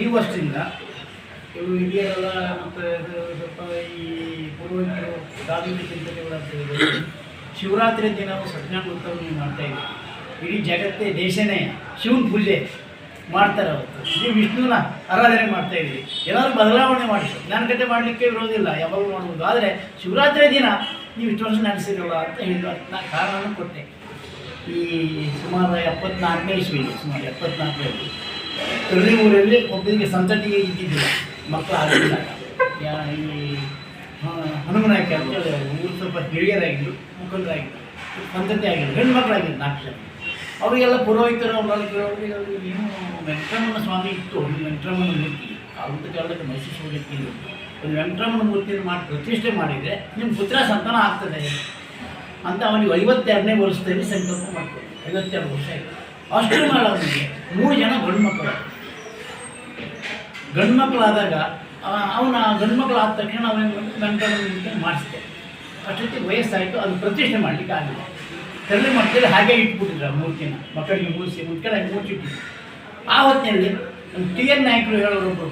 ಈ ವರ್ಷದಿಂದ ಇವರು ಹಿರಿಯರೆಲ್ಲ, ಮತ್ತು ಸ್ವಲ್ಪ ಈ ಪೂರ್ವಜರು ಧಾರ್ಮಿಕ ಚಿಂತನೆಗಳು ಅಂತ ಹೇಳಿದ್ರೆ, ಶಿವರಾತ್ರಿ ದಿನ ಸತ್ಯನಾರಾಯಣ ಉತ್ಸವ ಮಾಡ್ತಾ ಇದ್ದೀವಿ ಇಡೀ ಜಗತ್ತೇ ದೇಶನೇ ಶಿವನ ಪೂಜೆ ಮಾಡ್ತಾರೆ ಅವತ್ತು. ಇಡೀ ವಿಷ್ಣುನ ಆರಾಧನೆ ಮಾಡ್ತಾ ಇದ್ದೀವಿ ಏನಾದರೂ ಬದಲಾವಣೆ ಮಾಡಿ ನನ್ನ ಕತೆ ಮಾಡಲಿಕ್ಕೆ ಇರೋದಿಲ್ಲ, ಯಾವಾಗಲೂ ಮಾಡ್ಬೋದು. ಆದರೆ ಶಿವರಾತ್ರಿ ದಿನ ನೀವು ಇಷ್ಟು ವರ್ಷ ನಡೆಸಿರಲ್ಲ ಅಂತ ಹೇಳಿದ್ರು ಅದನ್ನ ಕಾರಣನೂ ಕೊಟ್ಟೆ. ಈ ಸುಮಾರು ಎಪ್ಪತ್ನಾಲ್ಕನೇ ಇಸ್ವಿ ಸುಮಾರು ಎಪ್ಪತ್ನಾಲ್ಕರಲ್ಲಿ ತಳ್ಳಿ ಊರಲ್ಲಿ ಒಬ್ಬರಿಗೆ ಸಂತತಿಗೆ ಇದ್ದಿದ್ದಿಲ್ಲ. ಮಕ್ಕಳು ಆಗಲಿಲ್ಲ ಯಾ ಈ ಹನುಮನ ಹನುಮನಾಯ್ಕೆ ಅಂತೇಳಿ ಊರು ಸ್ವಲ್ಪ ಹಿರಿಯರಾಗಿದ್ದರು ಮುಖಂಡರಾಗಿದ್ದರು ಸಂತತಿ ಆಗಿದ್ರು ಹೆಣ್ಣು ಮಕ್ಕಳಾಗಿದ್ರು ನಾಲ್ಕು ಅವರಿಗೆಲ್ಲ ಪುರೋಹಿತರು ಅವರಿಗೆ ಏನು ವೆಂಕಟರಮಣ ಸ್ವಾಮಿ ಇತ್ತು. ವೆಂಕಟರಮಣ ಮೂರ್ತಿ. ಕಾಲದ ಕಾಲಕ್ಕೆ ಮೈಸೂರು ಹೋಗಲಿಕ್ಕೆ ಒಂದು ವೆಂಕಟರಮಣ ಮೂರ್ತಿಯನ್ನು ಮಾಡಿ ಪ್ರತಿಷ್ಠೆ ಮಾಡಿದರೆ ನಿಮ್ಮ ಪುತ್ರ ಸಂತಾನ ಆಗ್ತದೆ. ಅಂತ ಅವನಿಗೆ ಐವತ್ತೆರಡನೇ ವರ್ಷದಲ್ಲಿ ಸಂಕಲ್ಪ ಮಾಡ್ತಾರೆ ಐವತ್ತೆರಡು ವರ್ಷ ಆಯಿತು. ಅಷ್ಟು ಮಾಡೋದಕ್ಕೆ ಮೂರು ಜನ ಗಂಡು ಮಕ್ಕಳು ಗಂಡು ಮಕ್ಕಳಾದಾಗ ಅವನ ಗಂಡು ಮಕ್ಕಳು ಆದ ತಕ್ಷಣ ಅವನ ಗಂಟೆ ಮಾಡಿಸಿದೆ ಅಷ್ಟೊತ್ತಿ ವಯಸ್ಸಾಯಿತು ಅದು ಪ್ರತಿಷ್ಠೆ ಮಾಡಲಿಕ್ಕೆ ಆಗಿಲ್ಲ ತಲೆ ಮಕ್ಕಳಲ್ಲಿ ಹಾಗೆ ಇಟ್ಬಿಟ್ಟಿದ್ರು ಆ ಮೂರ್ತಿನ. ಮಕ್ಕಳಿಗೆ ಮೂರಿಸಿ ಮುಟ್ಕಡೆ ಮೂರ್ತಿಟ್ಟು ಆ ಹೊತ್ತಿನಲ್ಲಿ ಟಿ ಎನ್ ನಾಯಕರು ಹೇಳೋರೊಬ್ಬರು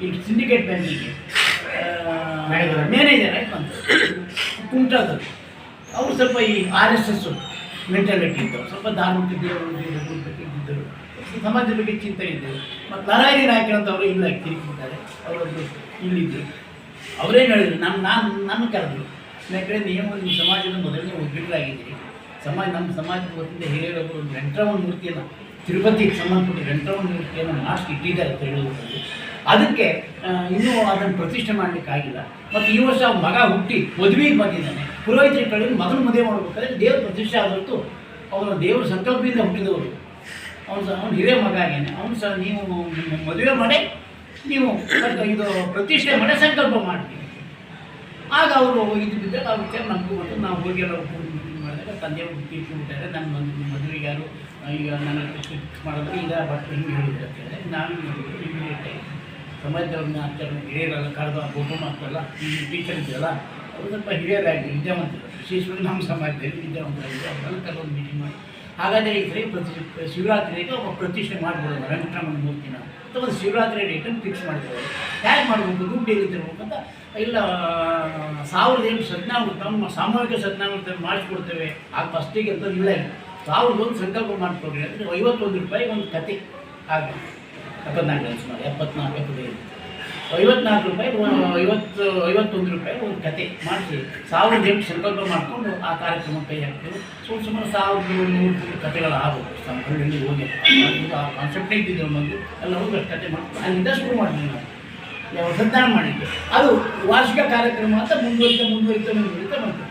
ಈ ಸಿಂಡಿಕೇಟ್ ಬ್ಯಾಂಕಿಗೆ ಮ್ಯಾನೇಜರ್ ಆಯ್ತು ಅಂತ. ಕುಮಟಾದಲ್ಲಿ ಅವರು ಸ್ವಲ್ಪ ಈ ಆರ್ ಎಸ್ ಎಸ್ ಮೆಂಟಾಲಿಟಿ ಇದ್ದವು ಸ್ವಲ್ಪ ಧಾರ್ಮಿಕ ದೇವರು ಇದ್ದರು ಸಮಾಜದ ಬಗ್ಗೆ ಚಿಂತನೆ ಇದ್ದರು ಮತ್ತು ನಾರಾಯಣಿ ನಾಯಕರು ಅಂತ ಅವರು ಇಲ್ಲ ತಿರುಗಿದ್ದಾರೆ ಅವರೊಂದು ಇಲ್ಲಿದ್ದರು ಅವರೇನು ಹೇಳಿದ್ರು? ನಮ್ಮ ನಾನು ನನ್ನ ಕರೆದ್ರು. ಯಾಕಂದರೆ ನೀವು ನಿಮ್ಮ ಸಮಾಜದ ಮೊದಲನೇ ಒಗ್ಗಟ್ಟರಾಗಿದ್ದೀರಿ ಸಮಾಜ ನಮ್ಮ ಸಮಾಜದ ವತಿಯಿಂದ ಹಿರಿಯರೊಬ್ಬರು ಒಂದು ವೆಂಕಟರಮಣ ಮೂರ್ತಿಯನ್ನು ತಿರುಪತಿಗೆ ಸಂಬಂಧಪಟ್ಟ ವೆಂಕಟರಮಣ ಮೂರ್ತಿಯನ್ನು ಮಾಡಿಸಿ ಇಟ್ಟಿದ್ದಾರೆ ಅಂತ ತಿರುಳುವುದರಲ್ಲಿ ಅದಕ್ಕೆ ಇನ್ನೂ ಅದನ್ನು ಪ್ರತಿಷ್ಠೆ ಮಾಡಲಿಕ್ಕಾಗಿಲ್ಲ ಮತ್ತು ಈ ವರ್ಷ ಮಗ ಹುಟ್ಟಿ ಮದುವೆಗೆ ಬಂದಿದ್ದಾನೆ. ಪುರೋಹಿತರ ಕಳೆದು ಮಗನ ಮದುವೆ ಮಾಡಬೇಕಾದ್ರೆ ದೇವರು ಪ್ರತಿಷ್ಠೆ ಆದರೂ ಅವರ ದೇವರ ಸಂಕಲ್ಪದಿಂದ ಹುಟ್ಟಿದವರು. ಅವನು ಸಹ ಅವನು ಹಿರಿಯ ಮಗ ಆಗೇನೆ ಅವನು ಸಹ ನೀವು ಮದುವೆ ಮಾಡಿ, ನೀವು ಇದು ಪ್ರತಿಷ್ಠೆ ಮಾಡಿ, ಸಂಕಲ್ಪ ಮಾಡ್ತೀವಿ ಆಗ ಅವರು ಇದು ಬಿದ್ದಾಗ ಆ ವಿಚಾರ ನಮಗೂ ನಾವು ಹೋಗಿ ಎಲ್ಲ ಮಾಡಿದಾಗ ತಂದೆ ಮಾಡಿದಾಗ ಬಿಟ್ಟಾರೆ. ನನ್ನ ಮದುವೆ ಮದುವೆಗೆ ಯಾರು, ಈಗ ನನ್ನ ಮಾಡಿದ್ರೆ ಈಗ ಬಟ್ ಹಿಂಗೆ ಹೇಳಿದ್ರೆ ನಾನು ಇಮಿಡಿಯೇಟಾಗಿ ಸಮಾಜದವ್ರನ್ನ ಆಚರಣೆ ಹಿರಿಯರಲ್ಲ ಕರೆದು ಒಬ್ಬ ಮಾಡ್ತಾರಲ್ಲ, ಈ ಟೀಚರ್ ಇದೆಯಲ್ಲ ಅವರು ಸ್ವಲ್ಪ ಹಿರಿಯರಾಗಿ ವಿದ್ಯಾವಂತರು. ವಿಶೇಷವಾಗಿ ನಮ್ಮ ಸಮಾಜದಲ್ಲಿ ವಿದ್ಯಾವಂತರಾಗಿದ್ದು ಅವರೆಲ್ಲ ಕರೆದು ಮೀಟಿಂಗ್ ಮಾಡಿ. ಹಾಗಾದರೆ ಈ ಸರಿ ಪ್ರತಿ ಶಿವರಾತ್ರಿಗೆ ಒಬ್ಬ ಪ್ರತಿಷ್ಠೆ ಮಾಡ್ಬೋದು ವೆಂಕಟರಮಣ ಮೂರ್ತಿನ. ಅಥವಾ ಒಂದು ಶಿವರಾತ್ರಿ ಡೇಟನ್ನು ಫಿಕ್ಸ್ ಮಾಡ್ಬೋದು. ಹೇಗೆ ಮಾಡಬೇಕು, ದುಡ್ಡು ಇರುತ್ತೆ ಅಂತ, ಇಲ್ಲ, ಸಾವಿರದ ಎಂಟು ಸತ್ನಾಮೃತ ನಮ್ಮ ಸಾಮೂಹಿಕ ಸತ್ನಾಮೃತ ಮಾಡಿಸ್ಕೊಡ್ತೇವೆ. ಆಗ ಫಸ್ಟಿಗೆ ಅಂತ ಇಲ್ಲ ಇಲ್ಲ ಸಾವಿರದ ಒಂದು ಸಂಕಲ್ಪ ಮಾಡಿಕೊಡ್ರಿ. ಅಂದರೆ ಐವತ್ತೊಂದು ರೂಪಾಯಿ ಒಂದು ಕತೆ. ಆಗ ಎಪ್ಪತ್ನಾಲ್ಕು, ಸುಮಾರು ಎಪ್ಪತ್ನಾಲ್ಕು, ಎಪ್ಪತ್ತೈದು. ಐವತ್ನಾಲ್ಕು ರೂಪಾಯಿ ಐವತ್ತು, ಐವತ್ತೊಂದು ರೂಪಾಯಿ ಒಂದು ಕತೆ ಮಾಡಿಸಿ. ಸಾವಿರದ ಎಂಟು ಸಂಕಲ್ಪ ಮಾಡಿಕೊಂಡು ಆ ಕಾರ್ಯಕ್ರಮ ಕೈ ಹಾಕ್ತೇವೆ. ಸುಮ್ಮನೆ ಸುಮಾರು ಸಾವಿರದ ನೂರು ಕತೆಗಳು ನಮ್ಮ ಹಳ್ಳಿಯಲ್ಲಿ ಹೋಗಿ. ಆ ಕಾನ್ಸೆಪ್ಟ್ ಇದ್ದಿದ್ದು ಒಂದು, ಎಲ್ಲ ಹೋಗಿ ಕತೆ ಮಾಡ್ಕೊಂಡು, ಅಲ್ಲಿಂದ ಶುರು ಮಾಡಿದ್ವಿ ನಾವು. ಯಾವ ಸಂತಾನ ಮಾಡಿದ್ದೆ. ಅದು ವಾರ್ಷಿಕ ಕಾರ್ಯಕ್ರಮ ಅಂತ ಮುಂದುವರಿತಾ ಮುಂದುವರಿತಾ ಮುಂದುವರಿತಾ ಬಂತು.